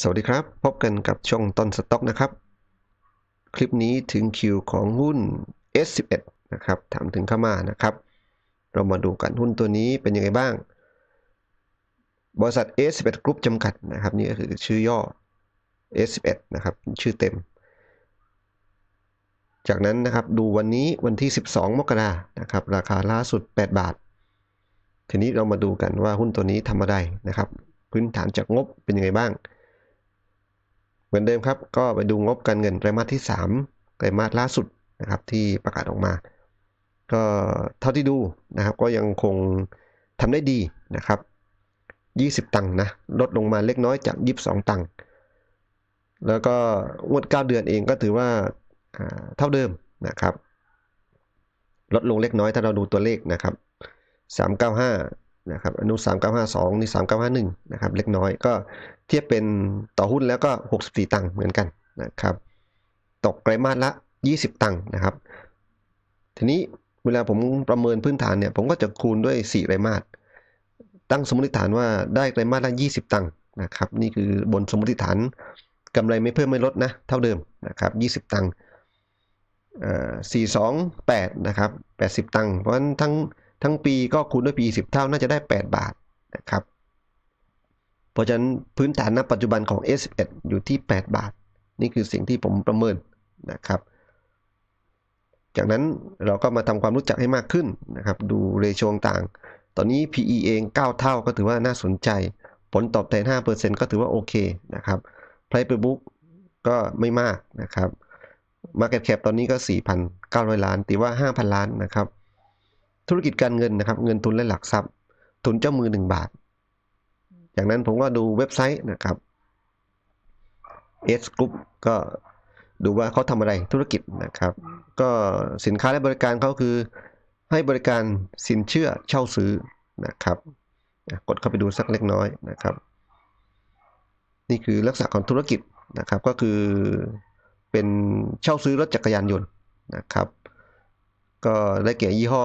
สวัสดีครับ พบกันกับช่องต้นสต็อกนะครับ คลิปนี้ถึงคิวของหุ้น S11 นะครับถามถึงเข้ามานะครับ เรามาดูกันหุ้นตัวนี้เป็นยังไงบ้าง บริษัท S11 Group จำกัดนะครับ นี่ก็คือชื่อย่อ S11 นะครับ ชื่อเต็ม จากนั้นนะครับ ดูวันนี้วันที่ 12 มกรานะครับ ราคาล่าสุด 8 บาท ทีนี้เรามาดูกันว่าหุ้นตัวนี้ทำอะไรนะครับ พื้นฐานจากงบเป็นยังไงบ้าง มือนเดิมครับ ก็ไปดูงบการเงินไตรมาสที่ 3 ไตรมาสล่าสุดนะครับที่ประกาศออกมา ก็เท่าที่ดูนะครับก็ยังคงทำได้ดีนะครับ 20 ตังค์นะลดลงมาเล็กน้อยจาก 22 ตังค์แล้วก็งวด 9 เดือนเองก็ถือว่าเท่าเดิมนะครับ ลดลงเล็กน้อยถ้าเราดูตัวเลขนะครับ 395 นะครับอนุ 3952 นี่ 3951 นะครับ เล็กน้อยก็เทียบเป็นต่อหุ้นแล้วก็ 64 ตังค์เหมือนกันนะครับ ตกไตรมาสละ 20 ตังค์นะครับ ทีนี้เวลาผมประเมินพื้นฐานเนี่ย ผมก็จะคูณด้วย 4 ไตรมาส ตั้งสมมติฐานว่าได้ไตรมาสละ 20 ตังค์นะครับ นี่คือบนสมมติฐานกำไรไม่เพิ่มไม่ลดนะ เท่าเดิมนะครับ 20 ตังค์สี่สองแปดนะครับแปดสิบตังค์ เพราะฉะนั้นทั้ง ทั้งปีก็คูณด้วยปีสิบเท่าน่าจะได้ 8 บาทนะครับ เพราะฉะนั้นพื้นฐานณปัจจุบันของ S11 อยู่ที่ 8 บาท นี่คือสิ่งที่ผมประเมินนะครับ จากนั้นเราก็มาทำความรู้จักให้มากขึ้นนะครับ ดูเรโชต่าง ตอนนี้ PE เอง 9 เท่าก็ถือว่าน่าสนใจ ผลตอบแทน 5%ก็ถือว่าโอเคนะครับ Price per book ก็ไม่มากนะครับ Market cap ตอนนี้ก็ 4,900 ล้านตีว่า 5,000 ล้านนะครับ ธุรกิจการเงินนะครับ เงินทุนและหลักทรัพย์ ทุนเจ้ามือ1บาท จากนั้นผมก็ดูเว็บไซต์นะครับ S Group ก็ดูว่าเขาทำอะไรธุรกิจนะครับ ก็สินค้าและบริการเขาคือให้บริการสินเชื่อเช่าซื้อนะครับกดเข้าไปดูสักเล็กน้อยนะครับ นี่คือลักษณะของธุรกิจนะครับก็คือเป็นเช่าซื้อรถจักรยานยนต์นะครับ ก็ได้แก่ยี่ห้อ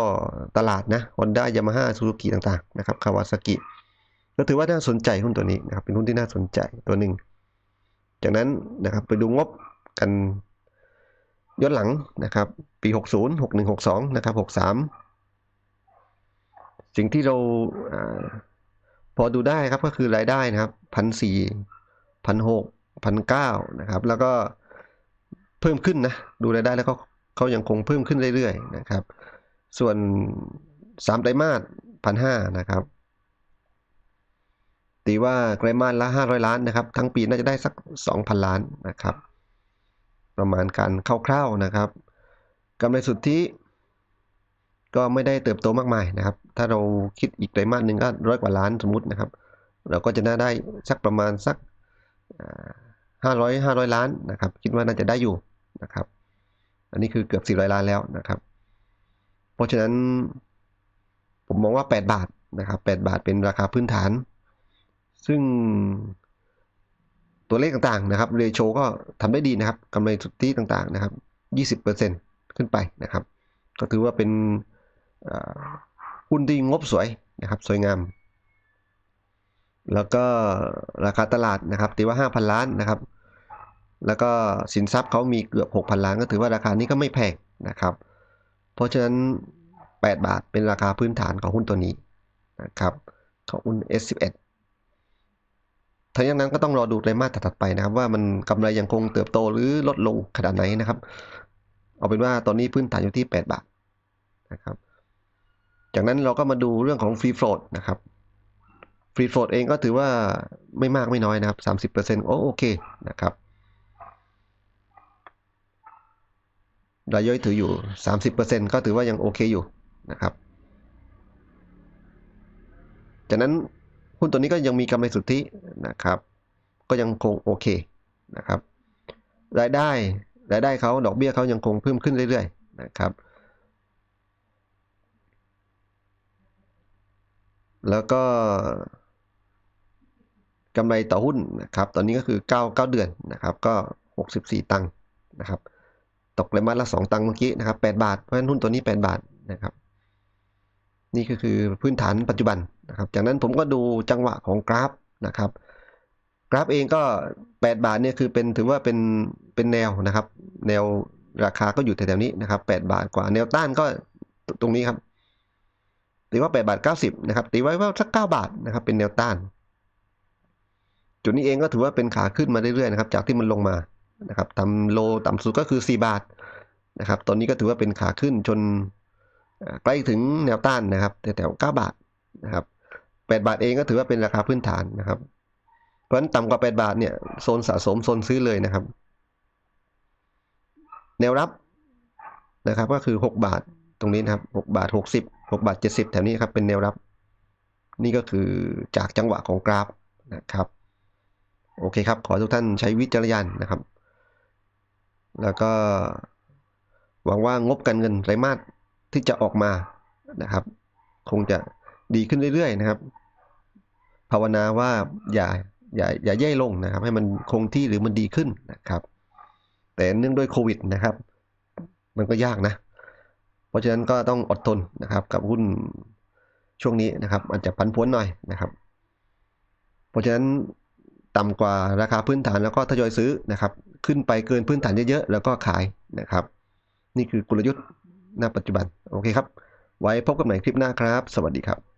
ตลาดนะฮอนด้ายามาฮ่าซูซูกิต่างๆนะครับคาวาซากิก็ถือว่าน่าสนใจหุ้นตัวนี้นะครับเป็นหุ้นที่น่าสนใจตัวหนึ่งจากนั้นนะครับไปดูงบกันย้อนหลังนะครับ ปี 60 61 62 นะครับ 63 สิ่งที่เราอพอดูได้ครับก็คือรายได้นะครับพันสี่พันหกพันเก้านะครับ แล้วก็เพิ่มขึ้นนะ ดูรายได้แล้วก็ เขายังคงเพิ่มขึ้นเรื่อยๆนะครับ ส่วนสามไตรมาสพันห้านะครับตีว่าไตรมาสละห้าร้อยล้านนะครับ ทั้งปีน่าจะได้สักสองพันล้านนะครับ ประมาณการคร่าวๆนะครับกำไรสุทธิก็ไม่ได้เติบโตมากมายนะครับ ถ้าเราคิดอีกไตรมาสหนึ่งก็ร้อยกว่าล้านสมมตินะครับ เราก็จะน่าได้สักประมาณสักห้าร้อยห้าร้อยล้านนะครับ คิดว่าน่าจะได้อยู่นะครับ อันนี้คือเกือบ 400 ล้านแล้วนะครับ เพราะฉะนั้นผมมองว่า 8 บาทนะครับ 8 บาทเป็นราคาพื้นฐาน ซึ่งตัวเลขต่างๆนะครับเรโชก็ทำได้ดีนะครับกำไรสุทธิต่างๆนะครับ 20%ขึ้นไปนะครับ ก็ถือว่าเป็นหุ้นที่งบสวยนะครับ สวยงาม แล้วก็ราคาตลาดนะครับตีว่า 5,000 ล้านนะครับ แล้วก็สินทรัพย์เขามีเกือบ 6,000 ล้านก็ถือว่าราคานี้ก็ไม่แพงนะครับ เพราะฉะนั้น 8 บาทเป็นราคาพื้นฐานของหุ้นตัวนี้นะครับของหุ้น S11 ทั้งนั้นก็ต้องรอดูไตรมาสถัดไปนะครับ ว่ามันกำไรยังคงเติบโตหรือลดลงขนาดไหนนะครับ เอาเป็นว่าตอนนี้พื้นฐานอยู่ที่ 8 บาทนะครับ จากนั้นเราก็มาดูเรื่องของฟรีโฟลดนะครับฟรีโฟลดเองก็ถือว่าไม่มากไม่น้อยนะครับ 30%โอโอเคนะครับ รายย่อยถืออยู่ 30%ก็ถือว่ายังโอเคอยู่นะครับจากนั้นหุ้นตัวนี้ก็ยังมีกำไรสุทธินะครับ ก็ยังคงโอเคนะครับ รายได้รายได้เขาดอกเบี้ยเขายังคงเพิ่มขึ้นเรื่อยๆนะครับ แล้วก็กำไรต่อหุ้นนะครับ ตอนนี้ก็คือ 9 9 เดือนนะครับ ก็ 64 ตังค์นะครับ ตกไตรมาสละ2ตังค์เมื่อกี้นะครับ8บาท เพราะฉะนั้นหุ้นตัวนี้8บาทนะครับนี่ก็คือพื้นฐานปัจจุบันนะครับ จากนั้นผมก็ดูจังหวะของกราฟนะครับ กราฟเองก็ 8 บาทเนี่ยคือเป็นถือว่าเป็นเป็นแนวนะครับ แนวราคาก็อยู่แถวๆนี้นะครับ 8 บาทกว่าแนวต้านก็ตรงนี้ครับตีว่า 8 บาท 90 นะครับตีไว้ว่าสัก 9 บาทนะครับ เป็นแนวต้าน จุดนี้เองก็ถือว่าเป็นขาขึ้นมาเรื่อยๆนะครับ จากที่มันลงมา นะครับทำโลต่ำสุดก็คือ 4 บาทนะครับตอนนี้ก็ถือว่าเป็นขาขึ้นจนใกล้ถึงแนวต้านนะครับแถวๆ9บาทนะครับ8บาทเองก็ถือว่าเป็นราคาพื้นฐานนะครับ เพราะฉะนั้นต่ำกว่า 8 บาทเนี่ยโซนสะสมโซนซื้อเลยนะครับ แนวรับนะครับก็คือ 6 บาทตรงนี้นะครับ 6 บาท 60 6 บาท 70 แถวนี้ครับเป็นแนวรับ นี่ก็คือจากจังหวะของกราฟนะครับ โอเคครับ ขอทุกท่านใช้วิจารณญาณนะครับ แล้วก็หวังว่างบการเงินไตรมาสที่จะออกมานะครับ คงจะดีขึ้นเรื่อยๆนะครับ ภาวนาว่าอย่าอย่าอย่าแย่ลงนะครับ ให้มันคงที่หรือมันดีขึ้นนะครับ แต่เนื่องด้วยโควิดนะครับ มันก็ยากนะ เพราะฉะนั้นก็ต้องอดทนนะครับกับหุ้นช่วงนี้นะครับอาจจะพันพวนหน่อยนะครับ เพราะฉะนั้นต่ำกว่าราคาพื้นฐานแล้วก็ทยอยซื้อนะครับ ขึ้นไปเกินพื้นฐานเยอะๆ แล้วก็ขายนะครับ นี่คือกลยุทธ์ณปัจจุบัน โอเคครับ ไว้พบกันใหม่คลิปหน้าครับ สวัสดีครับ